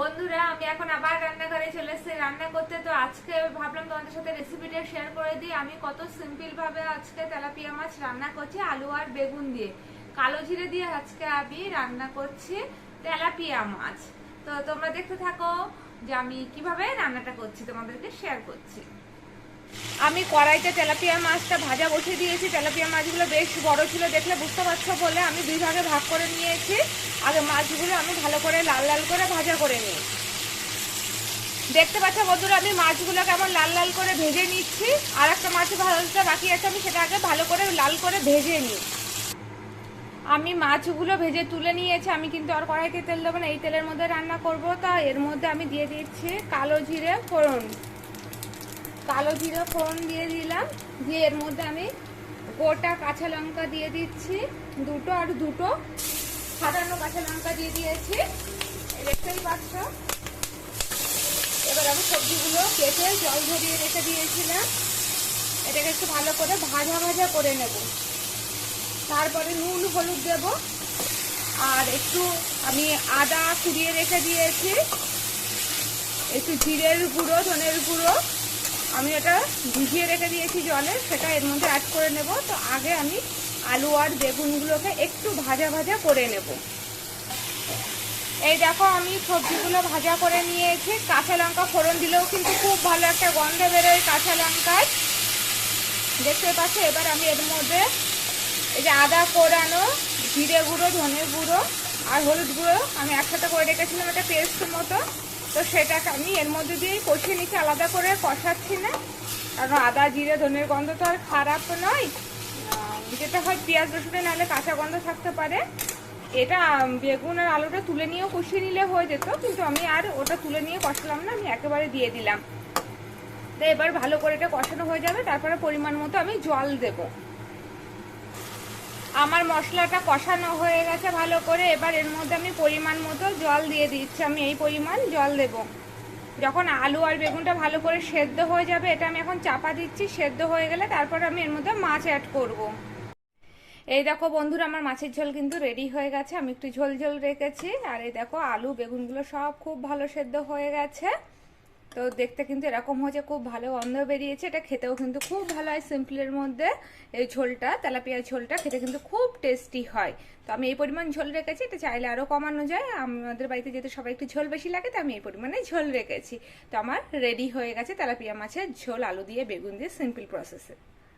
বন্ধুরা, আমি এখন আবার রান্নাঘরে চলে এসেছি। রান্না করতে তো আজকে ভাবলাম তোমাদের সাথে রেসিপিটা শেয়ার করে দিই। আমি কত সিম্পল ভাবে আজকে তেলাপিয়া মাছ রান্না করছি, আলু আর বেগুন দিয়ে। কালো জিরে দিয়ে আজকে আমি রান্না করছি তেলাপিয়া মাছ। তো তোমরা দেখতে থাকো যে আমি কীভাবে রান্নাটা করছি, তোমাদেরকে শেয়ার করছি। আমি কড়াইতে তেলাপিয়া মাছটা ভাজা বসিয়ে দিয়েছি। তেলাপিয়া মাছগুলো বেশ বড় ছিল দেখলে বুঝতে পারছ বলে আমি দুই ভাগে ভাগ করে নিয়েছি। আগে মাছগুলো আমি ভালো করে লাল লাল করে ভাজা করে নিই। দেখতে পাচ্ছ বন্ধুরা, আমি মাছগুলো কেমন লাল লাল করে ভেজে নিচ্ছি। আর একটা মাছ ভাজতে বাকি আছে, আমি সেটা আগে ভালো করে লাল করে ভেজে নিই। আমি মাছগুলো ভেজে তুলে নিয়েছি। আমি কিন্তু আর কড়াইতে তেল দেবো না, এই তেলের মধ্যে রান্না করব। তা এর মধ্যে আমি দিয়ে দিচ্ছি কালো জিরে ফোড়ন। কালো জিরে ফোড়ন দিয়ে দিলাম। দিয়ে এর মধ্যে আমি গোটা কাঁচা লঙ্কা দিয়ে দিচ্ছি। দুটো আর দুটো সাধারণ কাঁচা লঙ্কা দিয়ে দিয়েছি। দেখতেই পাচ্ছ? এবার আমি সবজিগুলো কেটে জল ঝরিয়ে রেখে দিয়েছিলাম। এটাকে একটু ভালো করে ভাজা ভাজা করে নেব। তারপরে নুন, হলুদ দেব। আর একটু আমি আদা কুড়িয়ে রেখে দিয়েছি। একটু জিরের গুঁড়ো, ধনের গুঁড়ো। আমি এটা ভিজিয়ে রেখে দিয়েছি জলে, সেটা এর মধ্যে অ্যাড করে নেব। তো আগে আমি আলু আর বেগুনগুলোকে একটু ভাজা ভাজা করে নেব। এই দেখো, আমি সবজিগুলো ভাজা করে নিয়েছি। কাঁচা লঙ্কা ফোড়ন দিলেও কিন্তু খুব ভালো একটা গন্ধ বেরোয় কাঁচা লঙ্কায়। দেখতে পাচ্ছ, এবার আমি এর মধ্যে এই যে আদা কোরানো জিরে গুঁড়ো, ধনে গুঁড়ো আর হলুদ গুঁড়ো আমি একসাথে করে রেখেছিলাম, একটা পেস্ট মতো। তো সেটাকে আমি এর মধ্যে দিয়ে কষিয়ে নিচ্ছি, আলাদা করে কষাচ্ছি না। কারণ আদা, জিরে, ধনের গন্ধ তো আর খারাপ নয়। যেটা হয় পেঁয়াজ রসুনে নাহলে কাঁচা গন্ধ থাকতে পারে। এটা বেগুন আর আলুটা তুলে নিয়েও কষিয়ে নিলে হয়ে যেত, কিন্তু আমি আর ওটা তুলে নিয়ে কষালাম না, আমি একেবারে দিয়ে দিলাম। তো এবার ভালো করে এটা কষানো হয়ে যাবে, তারপরে পরিমাণ মতো আমি জল দেবো। আমার মশলাটা কষানো হয়ে গেছে ভালো করে। এবার এর মধ্যে আমি পরিমাণ মতো জল দিয়ে দিচ্ছি। আমি এই পরিমাণ জল দেব। যখন আলু আর বেগুনটা ভালো করে সেদ্ধ হয়ে যাবে, এটা আমি এখন চাপা দিচ্ছি। সেদ্ধ হয়ে গেলে তারপর আমি এর মধ্যে মাছ অ্যাড করব। এই দেখো বন্ধুরা, আমার মাছের ঝোল কিন্তু রেডি হয়ে গেছে। আমি একটু ঝোল ঝোল রেখেছি। আর এই দেখো আলু, বেগুনগুলো সব খুব ভালো সেদ্ধ হয়ে গেছে। তো দেখতে কিন্তু এরকম হয়েছে খুব ভালো গন্ধ বেরিয়েছে, এটা খেতেও কিন্তু খুব ভালো হয় সিম্পলের মধ্যে। এই ঝোলটা তেলাপিয়া ঝোলটা খেতে কিন্তু খুব টেস্টি হয়। তো আমি এই পরিমাণ ঝোল রেখেছি, এটা চাইলে আরও কমানো যায়। আমাদের বাড়িতে যেহেতু সবাই একটু ঝোল বেশি লাগে, তো আমি এই পরিমাণে ঝোল রেখেছি। তো আমার রেডি হয়ে গেছে তেলাপিয়া মাছের ঝোল, আলু দিয়ে বেগুন দিয়ে সিম্পল প্রসেসে